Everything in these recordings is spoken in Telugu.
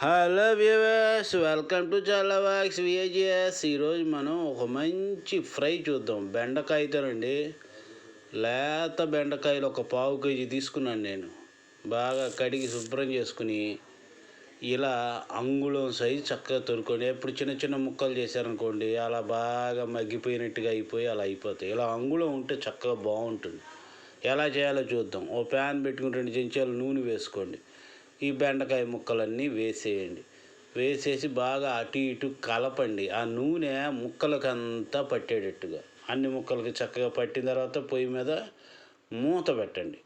హలో వ్యూవర్స్ వెల్కమ్ టు చల్లవాక్స్ విఏజిఎస్. ఈరోజు మనం ఒక మంచి ఫ్రై చూద్దాం. బెండకాయతోనండి లేత బెండకాయలు ఒక పావు కేజీ తీసుకున్నాను నేను. బాగా కడిగి శుభ్రం చేసుకుని ఇలా అంగుళం సైజు చక్కగా తొరుకోండి ఎప్పుడు చిన్న చిన్న ముక్కలు చేశారనుకోండి అలా బాగా మగ్గిపోయినట్టుగా అయిపోయి అలా అయిపోతాయి. ఇలా అంగుళం ఉంటే చక్కగా బాగుంటుంది. ఎలా చేయాలో చూద్దాం. ఓ ప్యాన్ పెట్టుకుని రెండు చెంచాలు నూనె వేసుకోండి. ఈ బెండకాయ ముక్కలన్నీ వేసేయండి. వేసేసి బాగా అటు ఇటు కలపండి. ఆ నూనె ముక్కలకంతా పట్టేటట్టుగా. అన్ని ముక్కలకి చక్కగా పట్టిన తర్వాత పొయ్యి మీద మూత పెట్టండి.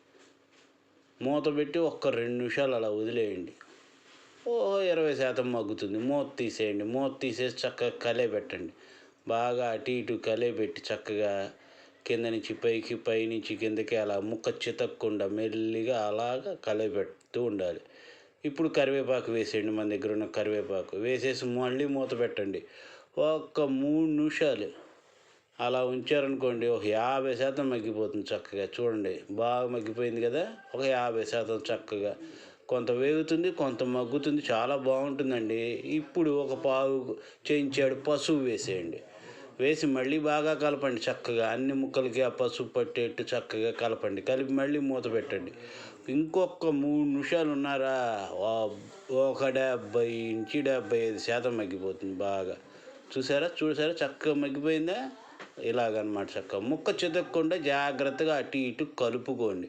మూత పెట్టి ఒక్క రెండు నిమిషాలు అలా వదిలేయండి. ఓ ఇరవై శాతం మగ్గుతుంది. మూత తీసేయండి. మూత తీసేసి చక్కగా కలే పెట్టండి బాగా అటు ఇటు కలే పెట్టి చక్కగా కింద నుంచి పైకి పై నుంచి కిందకి అలా ముక్క చితక్కుండా మెల్లిగా అలాగా కలయపెడుతూ ఉండాలి. ఇప్పుడు కరివేపాకు వేసేయండి మన దగ్గర ఉన్న కరివేపాకు. వేసేసి మళ్ళీ మూత పెట్టండి. ఒక్క మూడు నిమిషాలు. అలా ఉంచారనుకోండి ఒక యాభై శాతం మగ్గిపోతుంది చక్కగా. చూడండి బాగా మగ్గిపోయింది కదా? ఒక యాభై శాతం చక్కగా. కొంత వేగుతుంది కొంత మగ్గుతుంది. చాలా బాగుంటుందండి. ఇప్పుడు ఒక పావు చేయించాడు పసుపు వేసేయండి. వేసి మళ్ళీ బాగా కలపండి చక్కగా. అన్ని ముక్కలకి ఆ పసుపు పట్టేట్టు చక్కగా కలపండి. కలిపి మళ్ళీ మూత పెట్టండి. ఇంకొక మూడు నిమిషాలు ఉన్నారా? ఒక డెబ్బై నుంచి డెబ్బై ఐదు శాతం మగ్గిపోతుంది బాగా. చూసారా? చూసారా? చక్కగా మగ్గిపోయిందా? ఇలాగనమాట చక్కగా. ముక్క చితకకుండా జాగ్రత్తగా అటు ఇటు కలుపుకోండి.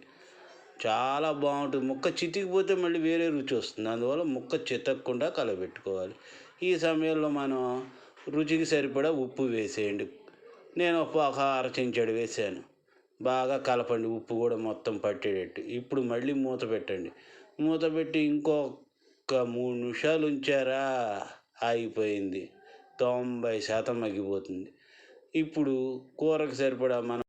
చాలా బాగుంటుంది. ముక్క చితికిపోతే మళ్ళీ వేరే రుచి వస్తుంది. అందువల్ల ముక్క చితకకుండా కలబెట్టుకోవాలి. ఈ సమయంలో మనం రుచికి సరిపడా ఉప్పు వేసేయండి. నేను ఒక ఒక అర చెంచాడు వేసాను బాగా కలపండి ఉప్పు కూడా మొత్తం పట్టేటట్టు. ఇప్పుడు మళ్ళీ మూత పెట్టండి. మూత పెట్టి ఇంకొక మూడు నిమిషాలు ఉంచారా? ఆగిపోయింది. తొంభై శాతం మగ్గిపోతుంది. ఇప్పుడు కూరకు సరిపడా మనం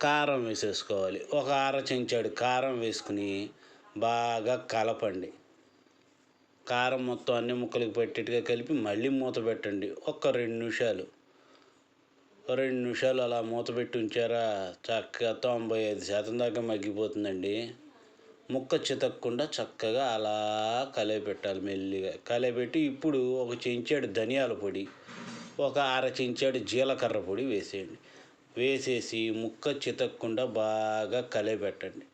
కారం వేసేసుకోవాలి. ఒక అర చెంచాడు కారం వేసుకుని బాగా కలపండి. కారం మొత్తం అన్ని ముక్కలకి పెట్టేట్టుగా కలిపి మళ్ళీ మూత పెట్టండి. ఒక్క రెండు నిమిషాలు. రెండు నిమిషాలు అలా మూత పెట్టి ఉంచారా? చక్కగా తొంభై ఐదు శాతం దాకా మగ్గిపోతుందండి. ముక్క చితక్కకుండా చక్కగా అలా కలయపెట్టాలి మెల్లిగా. కలయపెట్టి ఇప్పుడు ఒక చెంచాడు ధనియాల పొడి ఒక అర చెంచాడు జీలకర్ర పొడి వేసేయండి. వేసేసి ముక్క చితక్కుండా బాగా కలయపెట్టండి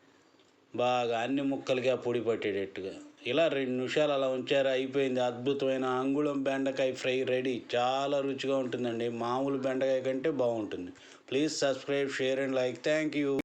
బాగా అన్ని ముక్కలకి ఆ పొడి పట్టేటట్టుగా. ఇలా రెండు నిమిషాలు అలా ఉంచారు అయిపోయింది. అద్భుతమైన అంగుళం బెండకాయ ఫ్రై రెడీ. చాలా రుచిగా ఉంటుందండి. మామూలు బెండకాయ కంటే బాగుంటుంది. Please subscribe share and like. Thank you.